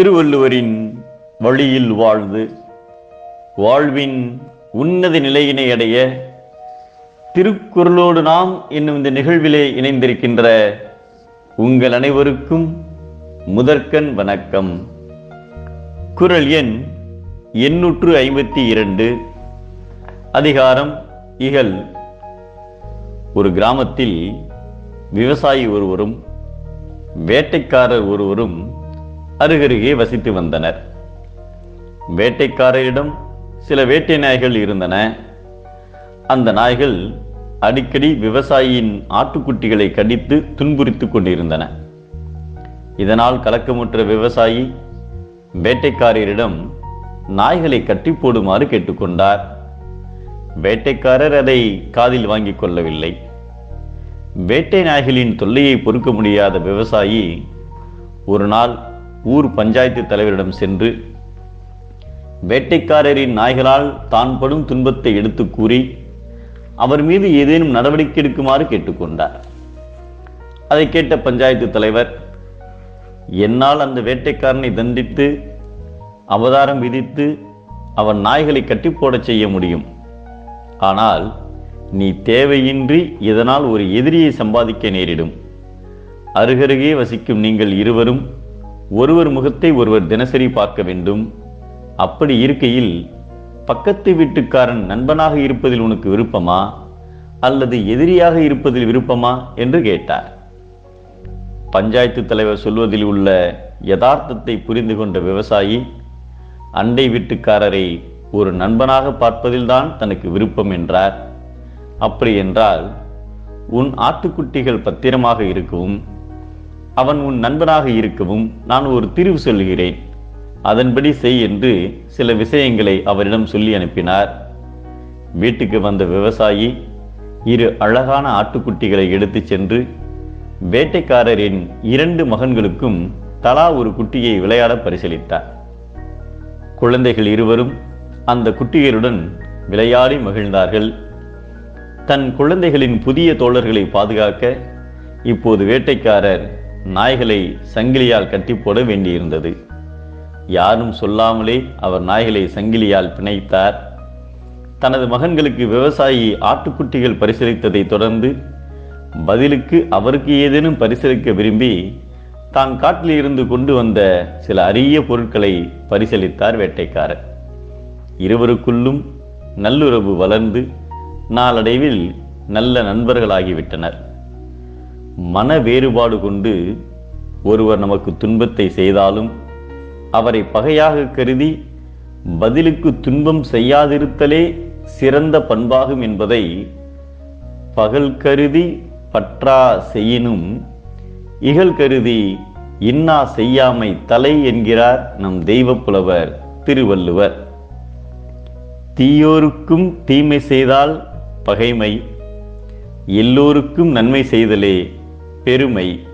திருவள்ளுவரின் வழியில் வாழ்ந்து வாழ்வின் உன்னத நிலையினை அடைய திருக்குறளோடு நாம் என்னும் இந்த நிகழ்விலே இணைந்திருக்கின்ற உங்கள் அனைவருக்கும் முதற்கண் வணக்கம். குறள் எண் எண்ணூற்று ஐம்பத்தி இரண்டு. அதிகாரம் இகல் ஒரு கிராமத்தில் விவசாயி ஒருவரும் வேட்டைக்காரர் ஒருவரும் அருகருகே வசித்து வந்தனர். வேட்டைக்காரரிடம் சில வேட்டை நாய்கள் இருந்தன. அந்த நாய்கள் அடிக்கடி விவசாயியின் ஆட்டுக்குட்டிகளை கடித்து துன்புறுத்திக் கொண்டிருந்தன. இதனால் கலக்கமுற்ற விவசாயி வேட்டைக்காரரிடம் நாய்களை கட்டி போடுமாறு கேட்டுக்கொண்டார் வேட்டைக்காரர் அதை காதில் வாங்கிக் கொள்ளவில்லை. வேட்டை நாய்களின் தொல்லையை பொறுக்க முடியாத விவசாயி ஒரு நாள் ஊர் பஞ்சாயத்து தலைவரிடம் சென்று வேட்டைக்காரரின் நாய்களால் தான் படும் துன்பத்தை எடுத்து கூறி அவர் மீது ஏதேனும் நடவடிக்கை எடுக்குமாறு கேட்டுக்கொண்டார். அதை கேட்ட பஞ்சாயத்து தலைவர் என்னால் அந்த வேட்டைக்காரனை தண்டித்து அவதாரம் விதித்து அவன் நாய்களை கட்டி போடச் செய்ய முடியும். ஆனால் நீ தேவையின்றி இதனால் ஒரு எதிரியை சம்பாதிக்க நேரிடும். அருகருகே வசிக்கும் நீங்கள் இருவரும் ஒருவர் முகத்தை ஒருவர் தினசரி பார்க்க வேண்டும். அப்படி இருக்கையில் பக்கத்து வீட்டுக்காரன் நண்பனாக இருப்பதில் உனக்கு விருப்பமா? அல்லது எதிரியாக இருப்பதில் விருப்பமா? என்று கேட்டார். பஞ்சாயத்து தலைவர் சொல்வதில் உள்ள யதார்த்தத்தை புரிந்து கொண்ட விவசாயி அண்டை வீட்டுக்காரரை ஒரு நண்பனாக பார்ப்பதில்தான் தனக்கு விருப்பம் என்றார். அப்படி என்றால் உன் ஆட்டுக்குட்டிகள் பத்திரமாக இருக்கவும் அவன் உன் நண்பனாக இருக்கவும் நான் ஒரு தீர்வு சொல்கிறேன் அதன்படி செய் என்று சில விஷயங்களை அவரிடம் சொல்லி அனுப்பினார். வீட்டுக்கு வந்த விவசாயி இரு அழகான ஆட்டுக்குட்டிகளை எடுத்துச் சென்று வேட்டைக்காரரின் இரண்டு மகன்களுக்கும் தலா ஒரு குட்டியை விளையாட பரிசீலித்தார். குழந்தைகள் இருவரும் அந்த குட்டிகளுடன் விளையாடி மகிழ்ந்தார்கள். தன் குழந்தைகளின் புதிய தோழர்களை பாதுகாக்க இப்போது வேட்டைக்காரர் நாய்களை சங்கிலியால் கட்டி போட வேண்டியிருந்தது. யாரும் சொல்லாமலே அவர் நாய்களை சங்கிலியால் பிணைத்தார். தனது மகன்களுக்கு விவசாயி ஆட்டுக்குட்டிகள் பரிசீலித்ததை தொடர்ந்து பதிலுக்கு அவருக்கு ஏதேனும் பரிசீலிக்க விரும்பி தான் காட்டில் இருந்து கொண்டு வந்த சில அரிய பொருட்களை பரிசீலித்தார் வேட்டைக்காரர். இருவருக்குள்ளும் நல்லுறவு வளர்ந்து நாளடைவில் நல்ல நண்பர்களாகிவிட்டனர். மன வேறுபாடு கொண்டு ஒருவர் நமக்கு துன்பத்தை செய்தாலும் அவரை பகையாக கருதி பதிலுக்கு துன்பம் செய்யாதிருத்தலே சிறந்த பண்பாகும் என்பதை பகல் கருதி பற்றா செய்யினும் இகழ் கருதி இன்னா செய்யாமை தலை என்கிறார் நம் தெய்வப் புலவர் திருவள்ளுவர். தீயோருக்கும் தீமை செய்தால் பகைமை எல்லோருக்கும் நன்மை செய்தலே பெருமை.